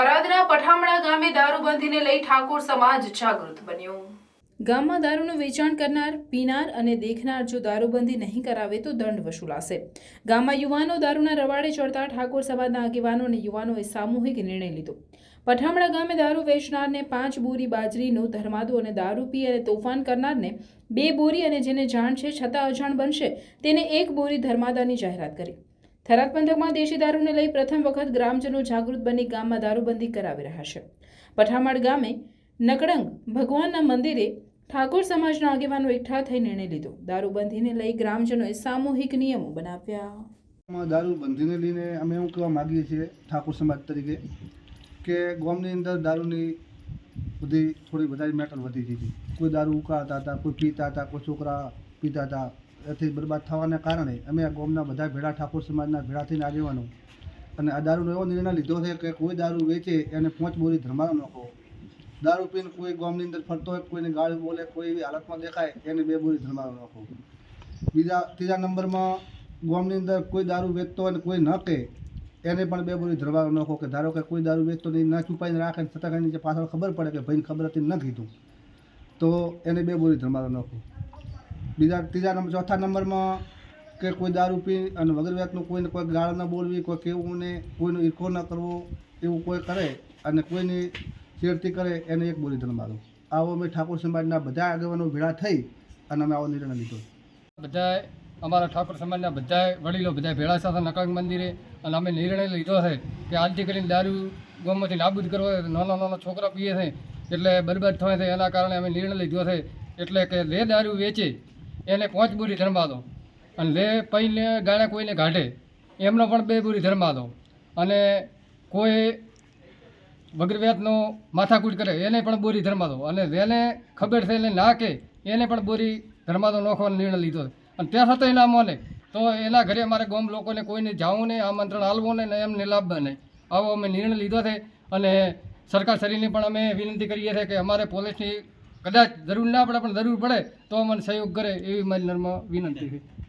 થરાદના પઠામણા ગામે દારૂબંધીને લઈ ઠાકોર સમાજ જાગૃત બન્યો. ગામમાં દારૂનું વેચાણ કરનાર, પીનાર અને દેખનાર જો દારૂબંધી નહીં કરાવે તો દંડ વસૂલાશે. ગામમાં યુવાનો દારૂના રવાડે ચડતા ઠાકોર સમાજના આગેવાનો અને યુવાનોએ સામૂહિક નિર્ણય લીધો. પઠામણા ગામે દારૂ વેચનારને પાંચ બોરી બાજરીનો ધર્માદો અને દારૂ પી અને તોફાન કરનારને બે બોરી અને જેને જાણ છે છતાં અજાણ બનશે, તેને એક બોરી ધર્માદાની જાહેરાત કરી. થરાદ પંથકમાં દેશી દારૂને લઈ પ્રથમ વખત ગ્રામજનો જાગૃત બની ગામમાં દારૂબંધી કરાવી રહ્યા છે. પઠામણ ગામે નકડંગ ભગવાનના મંદિરે ઠાકોર સમાજના આગેવાનો એકઠા થઈ નિર્ણય લીધો. દારૂબંધીને લઈ ગ્રામજનોએ સામૂહિક નિયમો બનાવ્યા. દારૂબંધીને લઈને અમે એવું કહેવા માગીએ છીએ ઠાકોર સમાજ તરીકે કે ગામની અંદર દારૂની બધી થોડી વધારે મેટર વધી ગઈ હતી. કોઈ દારૂ ઉકાળતા હતા, કોઈ પીતા હતા, કોઈ છોકરા પીતા હતા. એથી બરબાદ થવાના કારણે અમે ગામના બધા ભેળા ઠાકોર સમાજના ભેળા થઈને આગેવાનો. અને આ દારૂનો એવો નિર્ણય લીધો છે કે કોઈ દારૂ વેચે એને પોંચ બોરી ધર્માનો નાખો. દારૂ પીને કોઈ ગામની અંદર ફરતો હોય, કોઈને ગાળ બોલે, કોઈ એવી હાલતમાં દેખાય, એને બે બોરી ધર્માનો નાખો. બીજા, ત્રીજા નંબરમાં ગામની અંદર કોઈ દારૂ વેચતો હોય અને કોઈ ન કહે એને પણ બે બોરી ધરવાનો નાખો કે ધારો કે કોઈ દારૂ વેચતો નહીં, ન છુપાઈને રાખે છતાં કરીને પાછળ ખબર પડે કે ભાઈને ખબર હતી ન કીધું. તો એને બે બોરી ધરવાનો નાખો. બીજા ત્રીજા નંબર, ચોથા નંબરમાં કે કોઈ દારૂ પી અને વગર વ્યાતનું કોઈને કોઈ ગાળ ન બોલવી, કોઈ કેવું ને કોઈનો ઈરખો ન કરવો, એવું કોઈ કરે અને કોઈની છેડતી કરે, એને એક બોલી બોરી મારું. આવો અમે ઠાકોર સમાજના બધા આગેવાનો ભેળા થઈ અને અમે આવો નિર્ણય લીધો. બધા અમારા ઠાકોર સમાજના બધા વડીલો બધા ભેળા સાથે નકાંગ મંદિરે અને અમે નિર્ણય લીધો છે કે આજથી કરીને દારૂ ગામમાંથી નાબૂદ કરવો હોય, નાના નાના છોકરા પીએ છે, એટલે બરબાદ થાય છે, એના કારણે અમે નિર્ણય લીધો છે, એટલે કે જે દારૂ વેચે એને પાંચ બોરી ધર્મા દો. અને લે પૈને ગાળે કોઈને કાઢે એમનો પણ બે બોરી ધર્મા દો. અને કોઈ વગ્રવ્યાતનો માથાકૂટ કરે, એને પણ બોરી ધર્મા દો. અને જેને ખબર છે એને ના કે એને પણ બોરી ધર્મા દો નોખવાનો નિર્ણય લીધો. અને ત્યાં છતાંય ના મોને, તો એના ઘરે અમારે ગામ લોકોને કોઈને જાવું નહીં, આમંત્રણ હાલવું નહીં એમને લાભ નહીં. આવો અમે નિર્ણય લીધો છે. અને સરકાર શરીરની પણ અમે વિનંતી કરીએ છીએ કે અમારે પોલીસની કદાચ જરૂર ના પડે, પણ જરૂર પડે તો અમને સહયોગ કરે એવી મારી નર્મ વિનંતી છે.